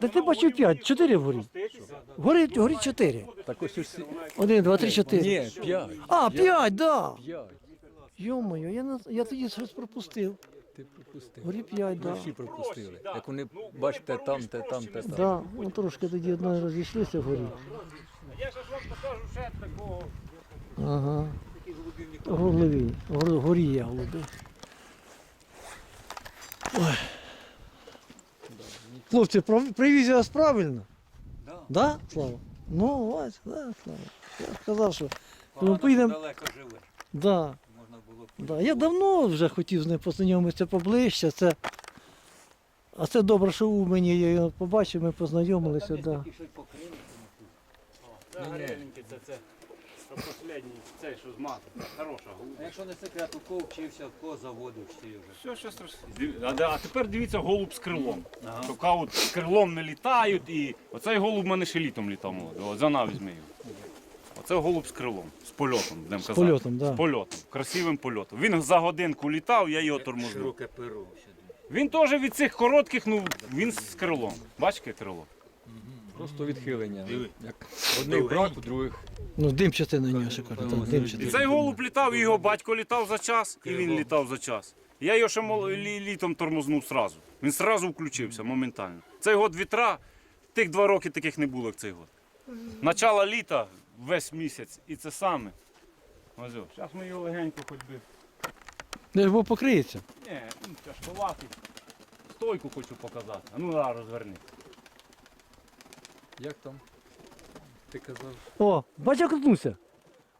Та ти бачив п'ять, чотири вгорі. Горить, горить чотири. Так ось усі. Один, два, три, чотири. Ні, п'ять. А, п'ять, да. П'ять. Йо-моє, я, на- я тоді щось пропустив. Ти пропустив. Горі п'ять, да. Всі пропустили. Як вони бачите, там, те, там, те, там. Да, ну трошки тоді одно розійшлися вгорі. Я ж вам покажу ще такого. Ага. Хлопці, привіз я вас правильно? Да. Да, Слава? Ну, ось, да, Слава. Я сказав, що ми поїдемо. далеко живе. Да, Можна було б. да. Я давно вже хотів з ним познайомитися поближче. Це... А це добре, що у мені я його побачив, ми познайомилися. Да. Це гареленький, це, це, це последній, цей, що з матом. Хороша голуба. А якщо не секрет, у кого вчився, у кого заводив чи вже? Все, що страшно. А, а тепер дивіться голуб з крилом. Що кажуть, з крилом не літають і оцей голуб в мене ще літом літав молодий. О, за нав візьми його. Оце голуб з крилом, з польотом, будемо казати. польотом, да. З польотом, красивим польотом. Він за годинку літав, я його тормознув. Широке перо. ще. Він теж від цих коротких, ну він з крилом. Бачите крило? Просто відхилення. Як одних брак, у других. Ну, димчате на нього шикарно. Так, І димчате. цей голуб літав, і його батько літав за час, і він літав за час. Я його ще мол- лі- літом тормознув сразу. Він сразу включився моментально. Цей год вітра, тих два роки таких не було, як цей год. Начало літа, весь місяць, і це саме. Зараз ми його легенько хоч би. Де ж бо покриється? Ні, він тяжковатий. Стойку хочу показати. А ну да, розверни. Як там? Ти казав. О, бач, як крутнувся.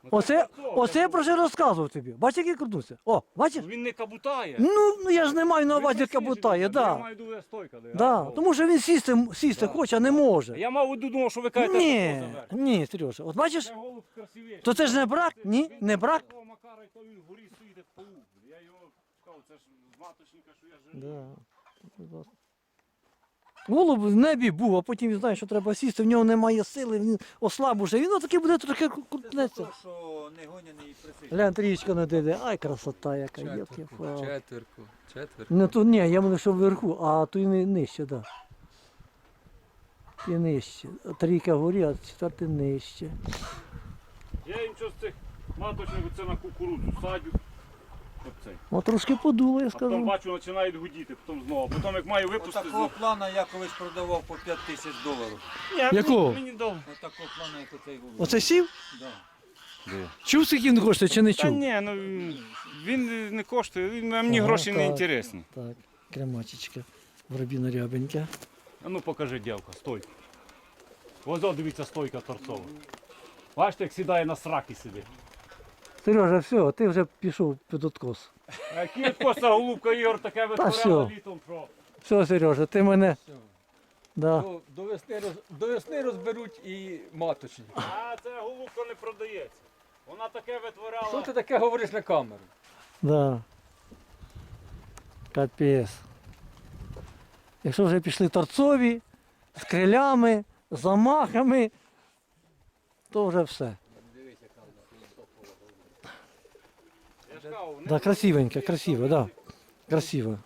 Ну, Оце, оце я про що розказував тобі. Бач, як я крутнувся. О, бачиш? Він не кабутає. Ну, ну я ж не маю на увазі, присіжений, Я да. маю дуже стойка. де Да. Тому що він сісти, сісти хоче, а не може. Я мав думав, що ви кажете, Ні, що це ні, Сережа, от бачиш, Це голуб красивіший. то це ж не брак? Ні, не брак? Макара, то він вгорі стоїть як паук. Я його сказав, це ж маточника, що я жену. Да. Голуб в небі був, а потім він знає, що треба сісти, в нього немає сили, він ослаб уже. Він отакий буде трохи крутнеться. що не гоняний. Глянь, трічка на диде. Ай, красота яка, йоп Четверку, четверку, четверку. Ну то ні, я маю, що вверху, а то і не нижче, так. Да. І нижче. Трійка горі, а четвертий нижче. Я їм щось цих маточник це на кукурудзу садю. О, трошки подуло, я А потім бачу, починають гудіти, потім знову. Потім як маю випустити. Такого плана я колись продавав по 5 тисяч доларів. Ні, Якого? Мені, дав. Отакого плану, як оцей голуб. Оце сів? Да. Чув, скільки він коштує, чи не Та чув? ні, ну він не коштує, він- мені Ага, гроші не так. інтересні. Так, кремачечка. Воробіна рябенька. А ну покажи, дівка, стойку. Ось о, дивіться, стойка торцова. Бачите, як сідає на сраки сидить. Сережа, все, ти вже пішов під откос. А Який коса голубка Ігор таке витворяла що? літом, що. Все, Сережа, ти мене. Да. До, до, весни роз, до весни розберуть і маточні. А це голубка не продається. Вона таке витворяла. Що ти таке говориш на камеру? Да. Капець. Якщо вже пішли торцові, з крилями, замахами, то вже все. Я ж кажу, не Да, красивенька, красиво, да. Красиво.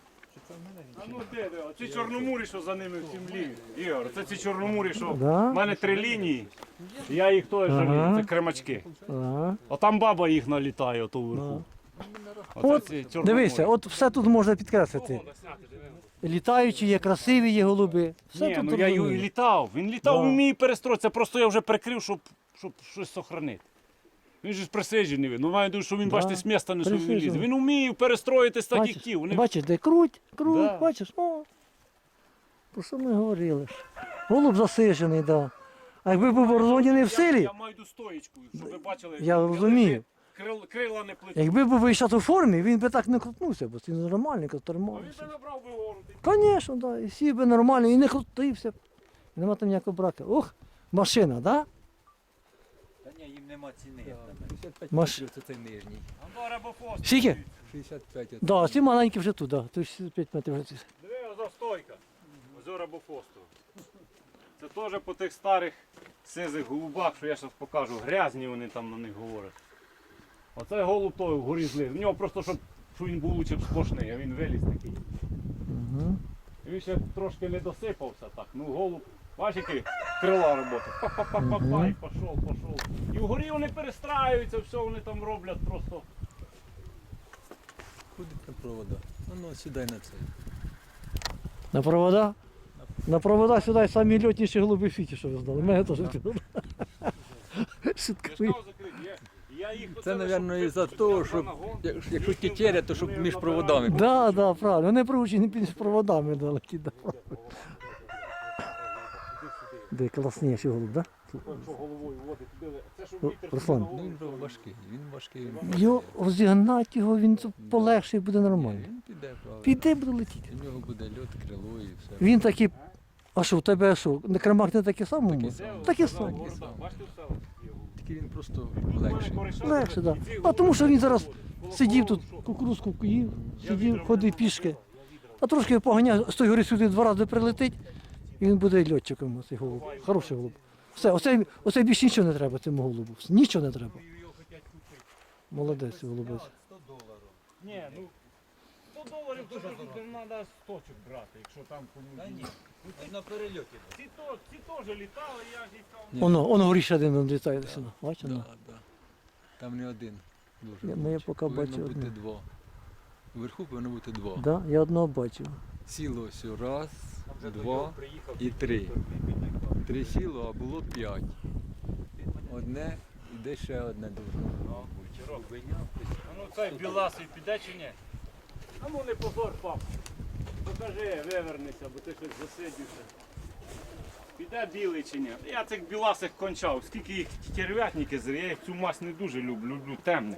А ну де, де, ці чорномурі, що за ними в землі. Ігор, це ці чорномурі, що Да? в мене три лінії. Я їх теж Ага. жалію, це кремачки. Да. А там баба їх налітає ото вверху. От. Дивися, от все тут можна підкреслити. Літаючі є, красиві є голуби. Все Ні, тут ну я його і літав. Він літав, Да. він вміє перестроїтися, просто я вже прикрив, щоб, щоб щось сохранити. Він же ж присиджений. Він. Ну, маю думаю, що він, Да, бачите, з міста не собі присиджений. лізе. Він вміє перестроїтись так, як Бачиш, ті. Вони... бачиш, де круть, круть, Да. бачиш, о. Про що ми говорили? Голуб засижений, да. А якби був розгоняний в Я, силі, я маю стоєчку, щоб ви бачили. Я як розумію. Крил, крила не плетуть. якби був вийшов у формі, він би так не крутнувся, бо він нормальний, А він би набрав би гору. Звісно, да, і сів би нормально, і не крутився. б. Нема там ніякого брака. Ох, машина, да? Та ні, їм нема ціни. як на мене. 65 Маш- метрів це цей нижній. Андора або фос. Скільки? 65 оце. Да, ці маленькі вже тут, да. Тут 65 метрів вже. тут. Диви, озо стойка. Озор або фосту. Це теж по тих старих сизих голубах, що я зараз покажу. Грязні вони там на них говорять. Оце голуб той вгорі злив. В нього просто, щоб, щоб він був лучше б сплошний, а він виліз такий. Угу. Він ще трошки не досипався так. Ну голуб, бачиш, який крила роботи. Па-па-па-па-па, і пішов, пішов. І вгорі вони перестраюються, все вони там роблять просто. Куди там провода? Ну, ну сідай на цей. На провода? На провода сюди самі льотніші голуби в світі, що ви знали. Мене теж їх Це, мабуть, випустити того, на щоб якщо тітєря, то щоб між проводами. Да, да, правильно. Вони приучені між проводами далекі. Да. Де класніший голуб, да? Якщо головою водить, били. Це щоб Ну, вітер Руслан. Ну, він же важкий, він важкий. Він, Його розігнати його, він полегше і буде нормально. він піде, правда. Піде буде летіти. У нього буде льот, крило і все. Він такий. А що, у тебе що? На кремах не. Борода. Бачите, в селах є голуб. Тільки він просто легший. Легше, ці А тому що він зараз Сидів тут, кукурузку їв, сидів, ходив пішки. А трошки поганяє, з тої гори сюди два рази прилетить, і він буде льотчиком, цей голуб. Хороший голуб. Все, оце, оце більше нічого не треба цьому голубу. Нічого не треба. Молодець голубець. 100 доларів. Ні, ну 100 доларів то тут треба сточок брати, якщо там Та ні, комусь. на перельоті. Ці, то, ці теж літали, я ж їх. Воно, воно горіше один он літає сюди. Бачиш? Да, да. Там не один. Дуже Я- ну, я бачу. поки Повинно бачу бути одне. два. Вверху повинно бути два. Да, я одного бачив. Сіло ось раз, два, і три. Три сіло, а було п'ять. Одне і де ще одне дуже. А ну цей біласий піде чи ні? А ну не позор, пап. Покажи, вивернися, бо ти щось засидівся. Піде білий чи ні? Я цих біласих кончав. Скільки їх черв'ятники зрі, я їх цю мазь не дуже люблю, люблю темних.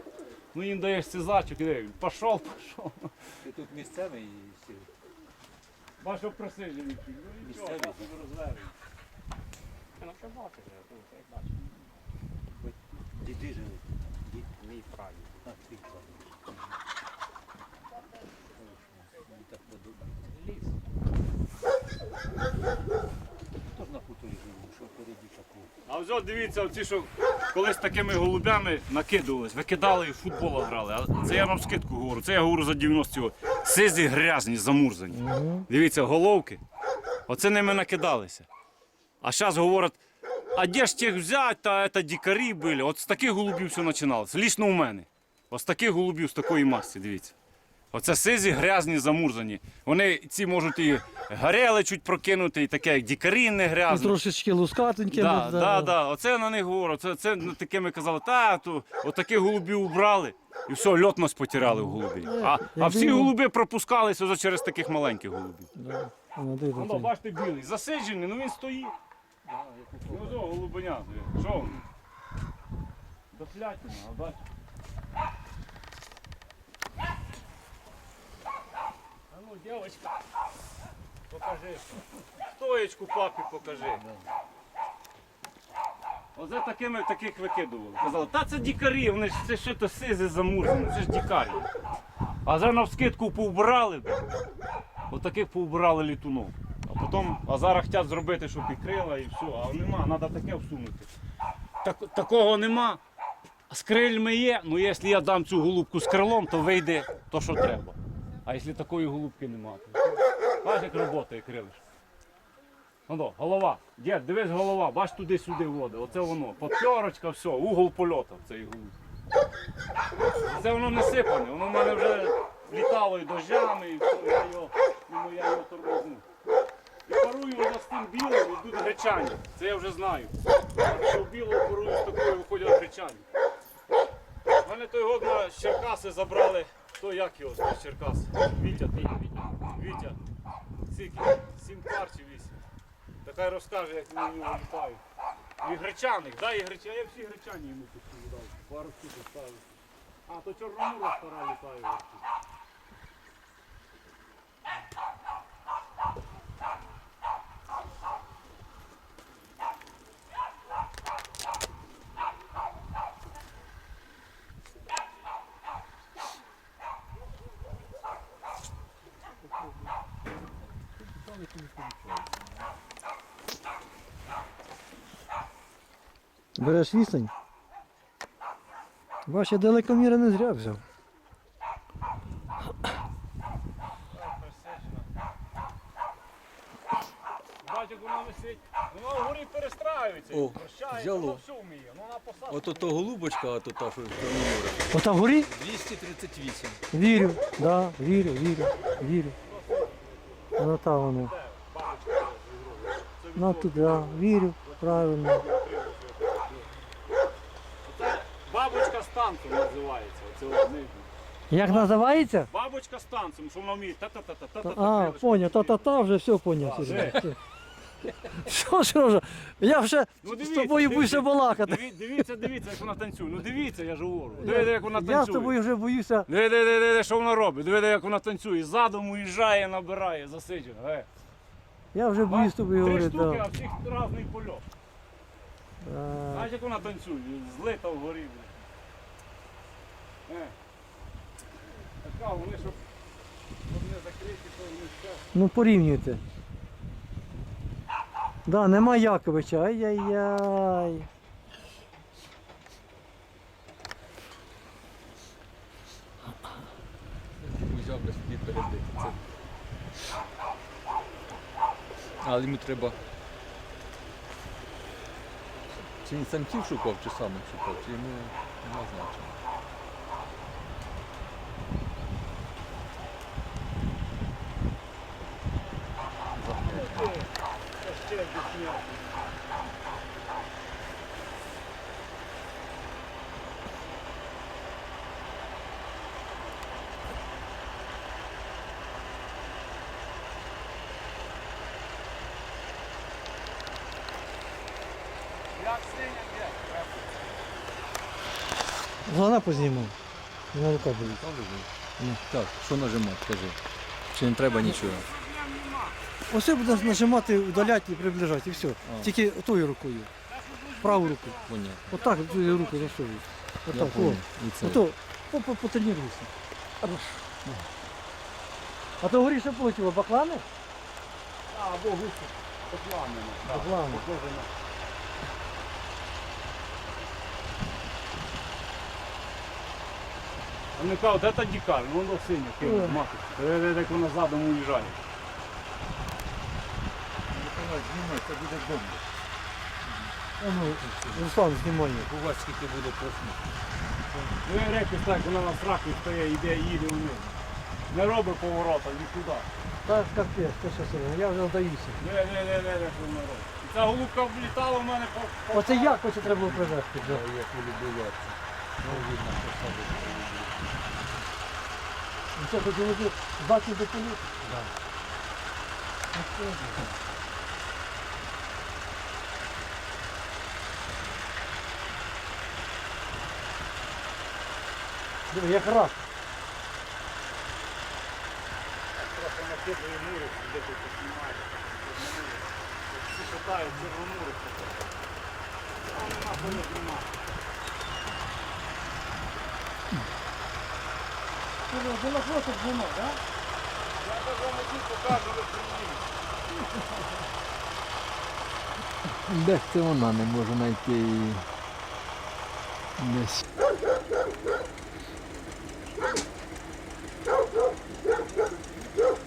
Ну їм даєш цизачок, і? Пішов, пішов. Ти тут місцевий сів. Бачив просижені. Ну нічого, Місцеві. так розвернений. Ну що бачиш, я тут як бачу. Діди жили. Дід мій прадід. А, твій. Мені так подобається. Ліс. Хто ж на хуторі жив, що впереді такого? А ось дивіться, оці, що колись такими голубями накидувались, викидали і в футбол грали. А це я вам скидку говорю, це я говорю за 90 років. Сизі грязні, замурзані. Дивіться, головки. Оце ними накидалися. А зараз говорять, а де ж тих взяти, та це дикарі були. От з таких голубів все починалося. Лічно у мене. Ось таких голубів, з такої масті, дивіться. Оце сизі грязні, замурзані. Вони ці можуть і гарели чуть прокинути, і таке, як дікарі не грязні. трошечки лускатенькі. Да, ну, да, да. Оце на них говорю. Це, це ну, такими казали, та то отаких голубів убрали, і все, льотність потеряли в голубі. А, а всі голуби пропускалися вже через таких маленьких голубів. Да. Ну, бачите, білий, засиджений, ну він стоїть. Ну, ось голубеня. Що він? До плятина, а бачиш? Ну, дівчинка, покажи. Стоєчку папі покажи. Оце такими таких викидували. Казали, та це дікарі, вони ж це що то сизи замурзані, це ж дікарі. А зараз навскидку повбирали. Отаких повбирали літунов. А потім, а зараз хочуть зробити, щоб і і все. А нема, треба таке всунути. Так, такого нема. З крильми є, ну якщо я дам цю голубку з крилом, то вийде то, що треба. А якщо такої голубки немає, бачиш, як роботає крилиш. Ну, голова. Дід, дивись голова, бач туди-сюди води. Оце воно. Подпьорочка, все, угол польоту в цій голубці. Це воно не сипане, воно в мене вже літало і дощами, і все, я його, ну, я його тормознув. І парую вже з тим білим, йдуть гречані. Це я вже знаю. Що білого парую з такою виходять гречані. У мене той год на Черкаси забрали, то як його з Черкас? Вітя, ти, Вітя. Скільки? Сім пар чи вісім. Та хай розкаже, як мені його літають. І гречаник, да, і гречаних. Я всі гречані йому тут дав. Пару штук ставив. А, то чорномура стара літає. Береш вісень. Бач, я далекоміра не зря взяв. як вона висить. Вона вгорі перестраюється. О, прощає, взяло. вона все вміє. Вона посадка. Ото то голубочка, а то та, що з Чорноморя. Ота вгорі? 238. Вірю, да, вірю, вірю, вірю. Ну та воно. Ну туди, вірю, правильно. Бабочка з танцем називається. Оце от нижнє. Як називається? Бабочка з танцем, що вона вміє. Та-та-та-та-та-та. А, поняв, та-та-та, вже все поняв. Сережа. Що, Сережа, я вже Ну, з дивіться, тобою дивіться. боюся балакати. Диві- Дивіться, дивіться, як вона танцює. Ну дивіться, я ж говорю. Дивіться, як вона танцює. Я з тобою вже боюся. Диви, диви, диви, диви, що вона робить. Диви, диви, як вона танцює. Задом уїжджає, набирає, засиджена. Е. Я вже боюсь з тобою Три говорити. штуки, Да. а всіх різний польот. А, Знаєш, як вона танцює? Злита вгорі. блін. Така, вони щоб, не закриті, то вони все. Ну порівнюйте. Да, нема Яковича. Ай-яй-яй. Узяв би собі перебити. Це. Але йому треба. Чи він самців шукав, чи самих шукав, чи йому нема значення. Ще десня. Як синя де? Глана познімав. На рука болить. Ну, так, що нажимати, скажи. Чи не треба нічого? Ось це будеш нажимати, удаляти і приближати, і все. А. Тільки тою рукою. Праву руку. Понятно. Отак тою рукою засовуй. Я Отак, о. це. Ото, по- по- потренуйся. А то горіше полетіло баклани? А, або густо. Покламено. Баклани. А не кажуть, де та дікар? Ну воно синя, Ой. мати. Як вона задом уїжджає. Це буде бомба. Ну, Руслан знімає. У вас скільки буде просто. Диви, репіс так, вона на страху стає, йде, їде вниз. Не робить поворота, нікуди. Так, капець, ти що Сергій, я вже здаюся. Диви, диви, диви, диви, що вона робить. І ця голубка влітала в мене по... по- Оце як оце треба було привезти. да. Як улюбляться. Ну, видно, посадити. Ну, Це хотіли б здати до полю. Диви, як рак. Просто накидує мури, де тут знімає. Всі шатають, червонури. А нема полет, нема. Була просто нема, так? Я так вам один покажу, ви приїдете. Де це вона не може знайти її? Десь.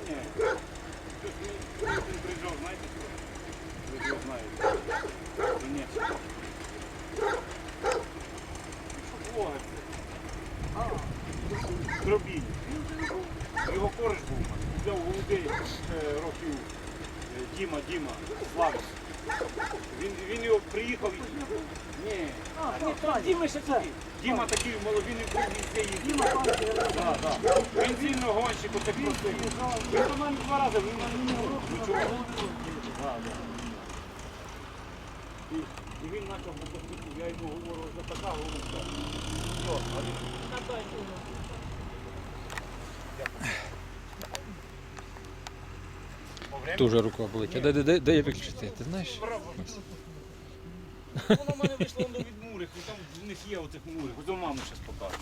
Ні. Хтось він він приїжджав, знаєте хто? Ви його знаєте. Донецьк. Що блогер це? А, Дробінь. Його кореш був. у мене. Взяв голубей е, років е, Діма, Діма, Славик. Він, він його приїхав і... Ні. А, Діма ще це. Діма такий маловін був везде. Діма да, да. Бензинний гонщик, отак просто. Він до мене два рази, він мене не робив. Ну чого? Да, да. І, і він почав потихнути, я йому говорю, за така голубка. Все, а він, «Та дай йому». По времени Дуже рука болить. А де, де, де, де я виключити? Ти знаєш? Воно в мене вийшло воно від мурих, і там в них є оцих мурих. Ось до мами зараз покажу.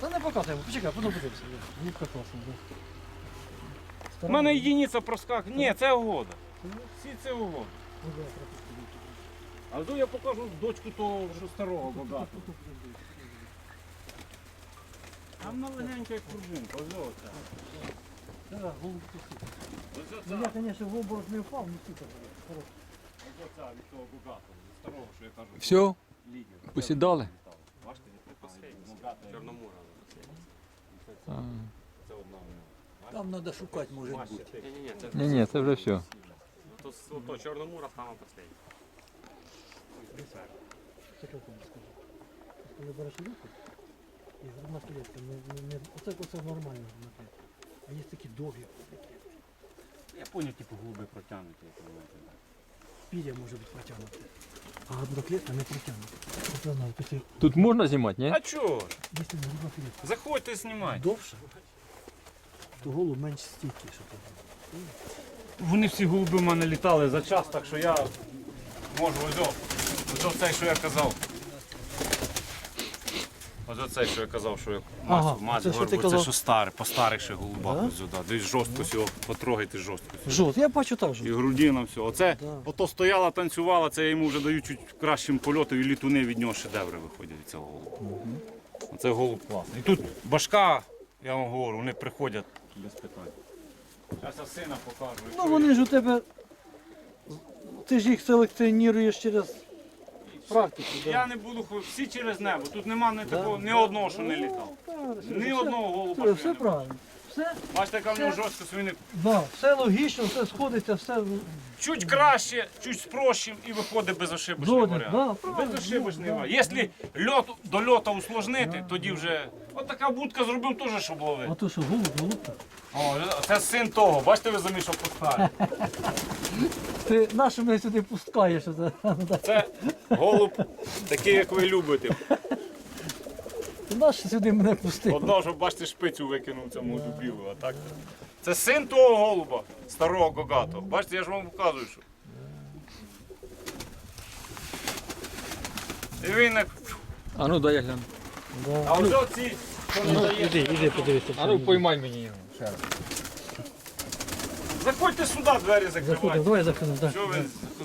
Та не показуємо, почекай, потім подивимося. Губка класна, да. У мене єдиниця проскакує. Ні, це угода. Всі це угода. А то я покажу дочку того вже старого богатого. Там маленька як пружинка, ось оця. Так, голубки супер. Ось Ну оця. я, звісно, в оборот не впав, ну супер. Хорошо. оця від того богатого, від що я кажу. Все, посідали. А. Там треба шукати, може бути. Ні, ні, це вже все. то, Чорномура скажу. Коли береш руку, і грудна клітка, не, не, не, оце, оце нормально грудна клітка. А є такі довгі, Я поняв, типу, голуби протягнуті. як. Пір'я може бути протягнуте. А грудна клітка не протягнута. Знаю, після, Тут можна знімати, ні? А чого ж? грудна клітка Заходьте, знімайте. довше, то голуб менш стійкий, що ти. Вони всі голуби в мене літали за час, так що я можу ось о, ось оцей, що я казав. Ось оцей, що я казав, що я Ага, мать, мать це що це казав? що старе, по старих ще голубах. Да? Ось сюди. Десь жорсткость його, потрогайте жорсткость. Жовт, я бачу так І же. грудина, все. Оце ото стояла, танцювала, це я йому вже даю чуть кращим польотом, і літуни від нього шедеври виходять від цього голуба. Оце голуб класний. І тут башка, я вам говорю, вони приходять без питань. Зараз я сина покажу. Ну якщо вони ж у тебе. Ти ж їх селекціонуєш через практику. да. Я не буду хо- всі через небо. Тут нема ні такого, ні одного, що не літав. Ні одного голуба. все, що все не правильно. Все. Бачите, яка в нього він да, все логічно, все сходиться, все чуть краще, чуть спрощим і виходить безошибочний згоден. варіант. Да, правильно, Безошибочний варіант. Якщо льот до льота усложнити, тоді вже. От така будка зробив теж, щоб А ловити. то що, голуб, голуб. О, це син того. Бачите, ви замішав поставили. Ти наше мене сюди пускаєш. Це, голуб такий, як ви любите. ти наш сюди мене пустив. Одного, щоб бачите, шпицю викинув цьому дубілу, а так. Це син того голуба, старого Гогато. Бачите, я ж вам показую, що. І він як. А ну дай я гляну. Да. А ось оці, що не Ну, дає. іди, іди, подивися. А ну поймай мені його. Ще раз. Заходьте сюди, двері Заходимо, закривайте. давай заходимо. так. Що ви?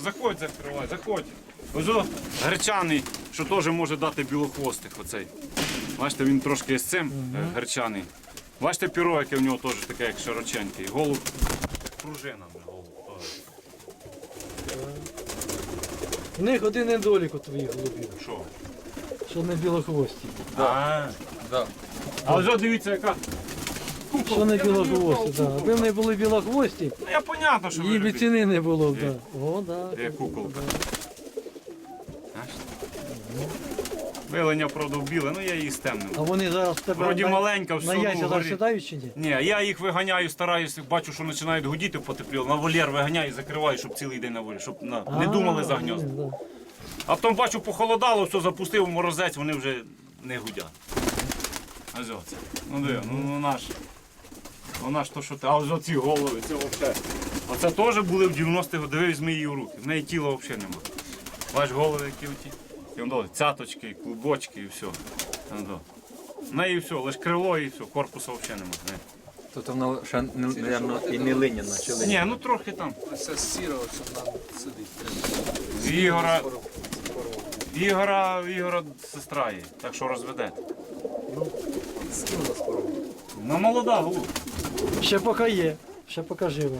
Заходь, закривай, заходь. Ось о, гречаний, що теж може дати білохвостих оцей. Бачите, він трошки з цим е, гречаний. Бачите, піро, яке в нього теж таке, як широченький. Голуб, як пружина в голуб. теж. В них один недолік у твоїх голубів, Що? що не білохвості. А, Да. а ось о, дивіться, яка. Що не білохвості, так. Аби вони були білохвості, Ну, я понятно, що ви їй би любите. ціни не було. б. Да. О, да. Є куколка. Вилення, правда, в біле, ну я її стемнив. А вони зараз в тебе Вроді на, маленька, все на одно яйця горить. засідають чи ні? Ні, я їх виганяю, стараюся, бачу, що починають гудіти потепліло. На вольєр виганяю і закриваю, щоб цілий день на волі, щоб на, не думали за гнізд. да. А потім бачу, похолодало, все запустив морозець, вони вже не гудять. Ось оце. Ну диви, ну, ну наш. Ну наш то що ти. А ось оці голови, це взагалі. Оце теж були в 90-х годах, диви, візьми її в руки. В неї тіла взагалі нема. Бач голови, які оті. І воно, цяточки, клубочки і все. Воно. В неї все, лише крило і все, корпусу взагалі нема. Не. Тут воно ще, мабуть, і не линя начали. Ні, ну трохи там. Це сіро, що нам сидить. В Ігора. Ігора, Ігора сестра є, так що розведете. Скинула скоро. Ну молода, голуб. Ще поки є, ще поки живе.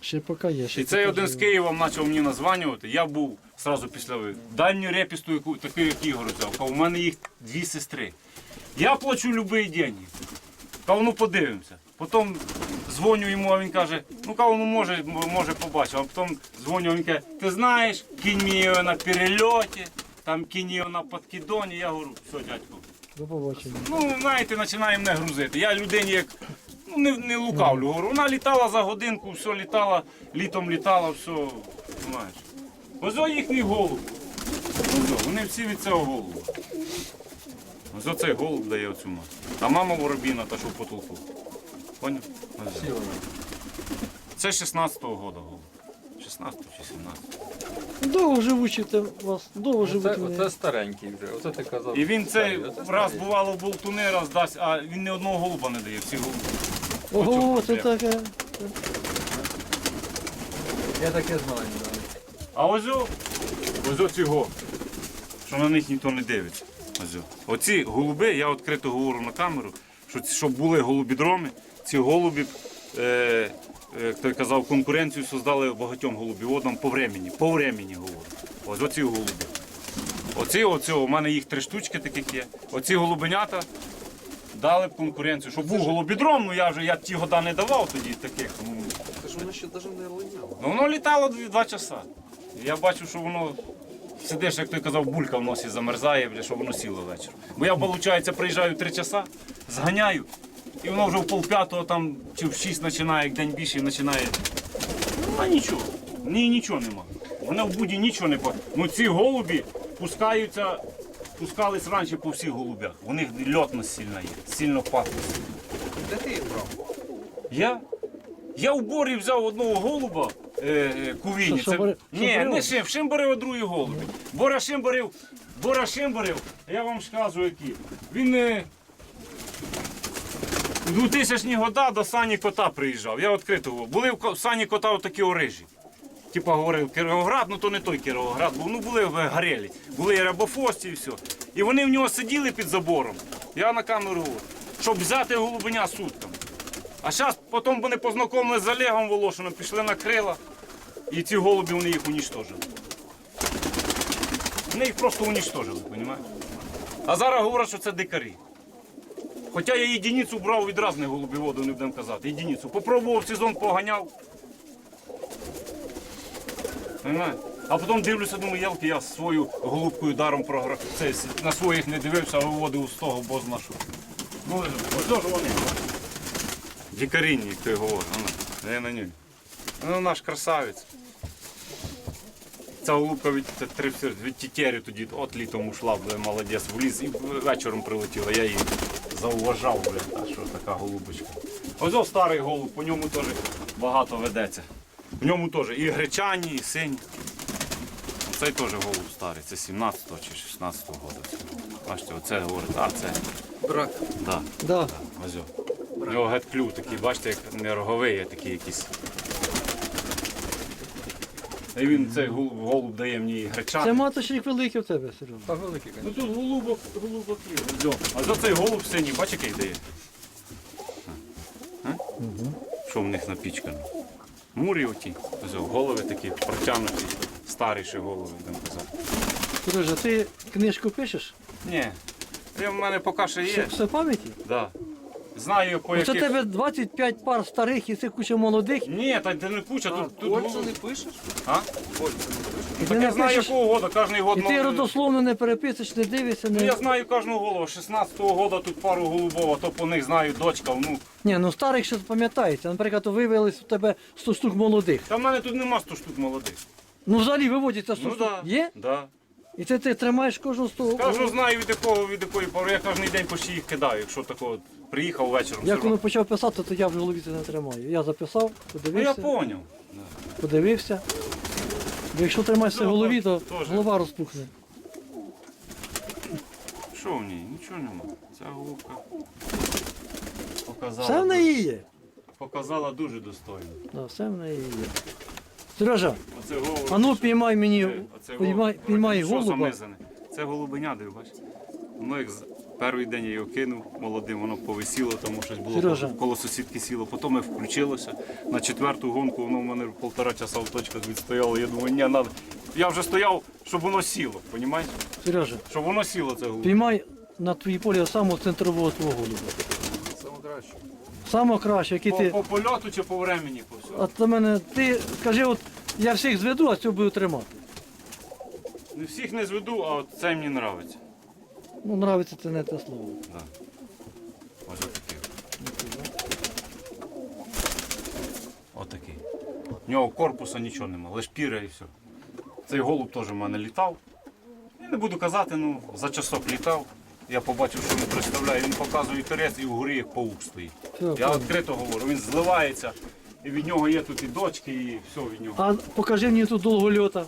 Ще поки є. Ще І цей поки один з живе. Києва почав мені названювати. Я був одразу після ви. Дальню репісту, яку таку, як Ігор взяв. Кав, у мене їх дві сестри. Я плачу любі деньги. Кав, ну подивимося. Потім дзвоню йому, а він каже, ну кав, ну може, може побачив. А потім дзвоню, а він каже, ти знаєш, кінь мені його на перельоті, там кінь його на подкидоні. Я говорю, все, дядько. До побачення. Ну, знаєте, починає мене грузити. Я людині як ну, не, не лукавлю. Говорю, вона літала за годинку, все літала, літом літала, все. Знаєш. Ось їхній голуб. Ось вони всі від цього голуба. Ось оцей голуб дає оцю мать. А мама воробіна, та що в потолку. Поняв? Ось. Це 16-го года голуб. 16 чи 17. Довго живучі вас, довго Оце, живуть. вони. оце старенький вже. Оце ти казав. І він цей Оце раз старенький. бувало болтуни, раз дасть, а він ні одного голуба не дає, всі голуби. Ого, це таке. Я таке знаю. Да. А ось о, ось о цього, що на них ніхто не дивиться. Ось о. Оці голуби, я відкрито говорю на камеру, що ці- щоб були голубідроми, ці голубі е, хто й казав, конкуренцію создали багатьом голубіводам по времені. По времені говорю. Ось оці голуби. Оці, оці, у мене їх три штучки таких є. Оці голубенята дали б конкуренцію. Щоб був голубідром, ну я вже я ті года не давав тоді таких. Ну, Та ж воно ще навіть не линяло. Ну, воно літало дві- два часа. Я бачу, що воно сидиш, як той казав, булька в носі замерзає, бля, що воно сіло ввечері. Бо я, виходить, приїжджаю три часа, зганяю, і воно вже в полп'ятого там чи в шість починає, як день більший починає. А нічого. Ні, нічого нема. Вона в буді нічого не по. Ну ці голубі пускаються, пускались раніше по всіх голубях. У них льотність сильна є, сильно пахнуть. Де ти їх брав? Я? Я в борі взяв одного голуба е, е, кувіні. Що, Це... Ні, не шим, шимборив, а другий голубі. Бора шимборив, Бора шимборив, я вам скажу які. Він е, у 2000 ні года до Сані Кота приїжджав. Я відкрито говорю. Були в Сані Кота такі орижі. Типа говорив Кіровоград, ну то не той Кіровоград був, ну були в Гарелі, були і і все. І вони в нього сиділи під забором. Я на камеру говорю, щоб взяти голубеня сутками. А зараз потім вони познайомилися з Олегом Волошином, пішли на крила, і ці голубі вони їх унічтожили. Вони їх просто унічтожили, розумієш? А зараз говорять, що це дикарі. Хоча я єдиницю брав від різних голубіводів, не будемо казати. Єдиницю. Попробував сезон поганяв. А потім дивлюся, думаю, ялки, я свою голубкою даром програв. На своїх не дивився, а виводив з того бозна що. Ну, ось ж вони. Дікарінні, як ти говориш. Вона. Я на ній. Ну, наш красавець. Ця голубка від, від тітєрі тоді от літом ушла, молодець, вліз і вечором прилетіла. Я її зауважав, та що така голубочка. Ось ось старий голуб, по ньому теж багато ведеться. В ньому теж і гречані, і сині. Цей теж голуб старий, це 17-го чи 16-го року. Бачите, оце говорить, а це. Брак. Да. Да. Ось. о. У нього клюв такий, бачите, як не роговий, а такий якийсь. І він цей голуб, голуб дає мені і Це маточник великий в тебе, Сережа. Та великий, Ну тут голубок, голубок є. ось о. А за цей голуб синій, бач, який дає. А? Що в них напічкано? Мурі оті. Ось о, голови такі протягнуті, старіші голови, будемо казати. Сережа, ти книжку пишеш? Ні. Це в мене поки що Все, є. все пам'яті? Да. Знаю по Оце яких. тебе 25 пар старих і це куча молодих. Ні, та це не куча, тут, тут голуб. не пишеш? А? Польцу не пишеш? І ти Так не я знаю, пишеш, якого года, кожний год і ти новий. родословно не переписуєш, не дивишся, Ну, не. я знаю кожного голова. 16-го года тут пару голубов, а то по них знаю дочка, внук. Ні, ну старих ще пам'ятається. Наприклад, то виявилось у тебе 100 штук молодих. Та в мене тут нема 100 штук молодих. Ну взагалі виводяться 100 Ну штук. да. Є? Да. І це ти тримаєш кожну 100. Кажу, знаю від якого, від якої пори. Я кожен день почти їх кидаю, якщо такого от приїхав вечором. Я все коли одно. почав писати, то я вже голові це не тримаю. Я записав, Ну я подивився, поняв. подивився. Бо якщо тримаєшся в Ну, голові, то теж. голова розпухне. Що в ній? Нічого нема. Ця голубка показала, Все в неї є. показала дуже достойно. Да, все в неї є. Сережа, Оце голуб. а ну піймай мені, оце піймай, голуб. піймай Що голуба. замизане? Це голубеня, диви, бачиш? Воно як з- перший день я його кинув молодим, воно повисіло, тому щось було Сережа. коло сусідки сіло. Потім я включилося. На четверту гонку воно в мене півтора часа в точках відстояло. Я думаю, ні, надо. Я вже стояв, щоб воно сіло, розумієш? Сережа, Щоб воно сіло це голуб. піймай на твоїй полі самого центрового твого голуба. Саме краще. Саме краще, який По, ти. по польоту чи по времені, по всьому. А до мене, ти скажи, от я всіх зведу, а цього буду тримати. Не всіх не зведу, а от цей мені подобається. Ну, нравиться це не те слово. Да. Ось отакий. Отакий. В нього корпуса нічого нема, лише піра і все. Цей голуб теж в мене літав. Я не буду казати, ну за часок літав. Я побачив, що він представляє, він показує торець і вгорі як паук стоїть. Я відкрито говорю, він зливається, і від нього є тут і дочки, і все від нього. А покажи мені тут довгольота.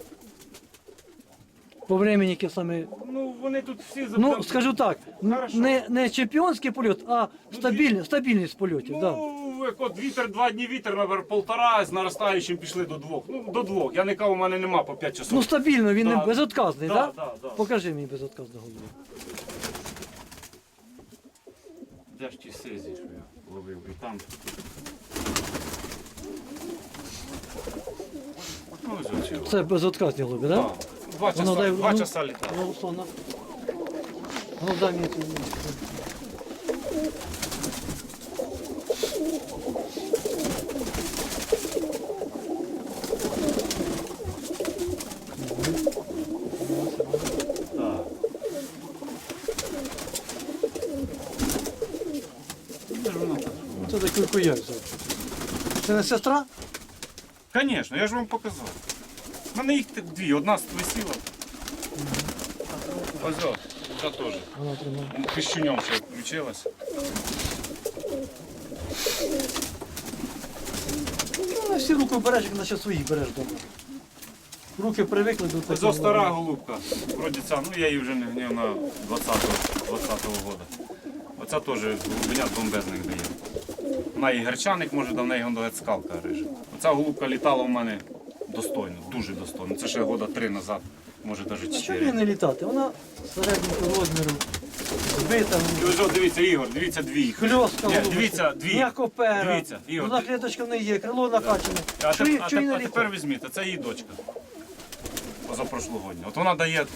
По времени, яке саме. Ну вони тут всі Ну, скажу так, Хорошо. не, не чемпіонський польот, а стабіль, стабільність польотів. Да. Ну, як от вітер, два дні вітер, наприклад, полтора, з наростаючим пішли до двох. Ну, до двох. Я не кажу, у мене нема по 5 часов. Ну стабільно, він Да. не безотказний, Да, так? да, да. Покажи мені безотказного голуба. дещі сизі ловив. І там ну, ось Це безотказні лоби, так? Два часа, дай- два ну, часа літав. Ну, Руслана. Ну, дай мені. цю- Це не сестра? Звісно, я ж вам показав. У мене їх дві, одна висіла. Ось ця теж. Піщунем ще включилась. Ну, всі руки береш, як наче своїх береш вдома. Руки привикли до Ось такого. стара голубка. Вроді ця, ну я її вже не гнів на 20-го 20-го года. Оця теж голубеня бомбезних дає. Вона і герчаник може, до неї гондовець скалка рижа. Оця голубка літала в мене достойно, дуже достойно. Це ще года три назад, може навіть їй чотири. не літати? Вона середнього розміру, збита, ось, дивіться, Ігор, дивіться дві. хльоска, Ні, дивіться, дві. м'якопера, Дивіться, Ігор, ти- клеточка в неї є, крило накачане. А, їй- теп- а, їй теп- не а тепер літати? візьміть, це її дочка. Позапрошлогодня. От вона дає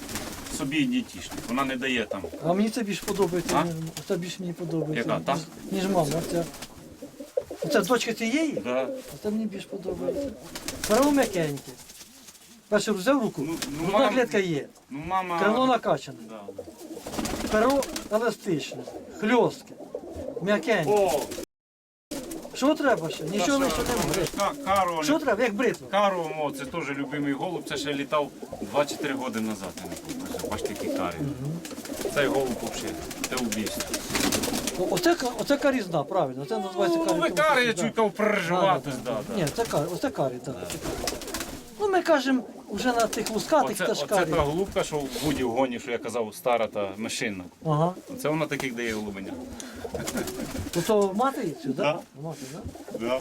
собі дітішник. Вона не дає там. А мені це більш подобається, А? ніж- це більш мені подобається. Яка, та? Ніж мама. Оця. Оце дочка цієї? Да. Це мені більш подобається. Перо м'якеньке. Перше взяв руку, Ну, ну, одна мам- клітка є, Ну, мама. крило накачане, Да. перо еластичне, хльостке, м'якеньке. О, Що треба ще? Нічого лише не. Ка- Каро, Що треба, як бритва? Каро, о, це теж любимий голуб, це ще літав 2-4 роки назад. Я не пам'ятаю. Бачите, який карі. Цей голуб взагалі, це убійство. О- Оце, ка- оце карізна, правильно, це називається Ну, карі. ви тому карі, що- я да. чуйкав. Да, Да, да, да. Ні, це карі, оце карі, так. Ну ми кажемо, вже на тих лускатих Оце, теж оце карі. та голубка, що в буді в гоні, що я казав, стара та машина. Ага. Це вона таких дає голубеня. То то мати цю, Да. так? Мати, так? Да.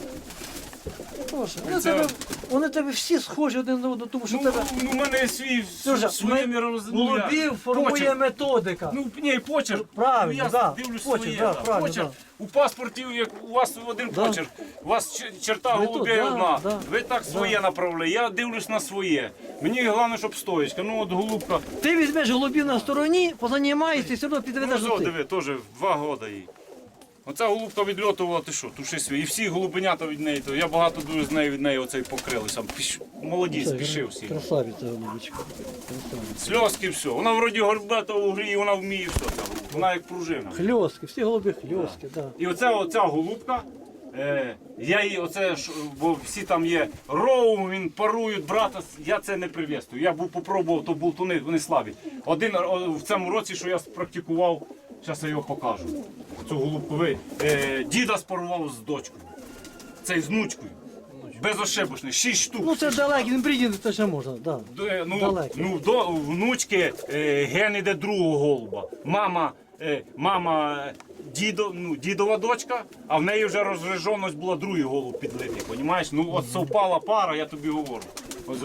Вони, Це- тебе, вони тебе всі схожі один на одного, тому що Ну, тебе ну, у мене свій Слушай, своє ми- мірозуміння. голубів формує Почерк. методика. Ну, ні, почерк. Правильно, ну, я да, дивлюсь почерк, своє. да, правильно, почерк. У паспорті, як у вас один Да. почерк, у вас чер- черта Ви голубей тут, да, одна. да, Ви так своє направляєте, я дивлюсь на своє. Мені головне, щоб стоїчка. Ну от голубка. Ти візьмеш голубів на стороні, позанімаєшся і все одно Ну, підведеш до зо, тих. диви, теж два роки їй. Оця голубка відльотувала, ти що, туши свій. І всі голубенята від неї, то я багато дуже з нею від неї оцей покрилися. Піш... Молодець, спішив пішив всі. Красавиця голубочка. Красавиця. Сльозки, все. Вона вроді горбета у грі, вона вміє все. Вона як пружина. Хльоски, всі голуби хльоски, так. І оця, оця голубка. Е, я її, оце бо всі там є роу, він парують брата. Я це не прив'язую. Я був попробував, то болтуни, вони слабі. Один в цьому році, що я спрактикував, зараз я його покажу. Цю голубку ви. Е, діда спарував з дочкою. Цей з внучкою. Безошибочний, шість штук. Ну це далеко, він брідінг це ще можна, так. Д- е, Ну, ну до внучки е, ген іде другого голуба. Мама, е, мама дідо, ну, дідова дочка, а в неї вже розряженість була другий голуб підлитий. Понімаєш? Ну от совпала пара, я тобі говорю. Ось.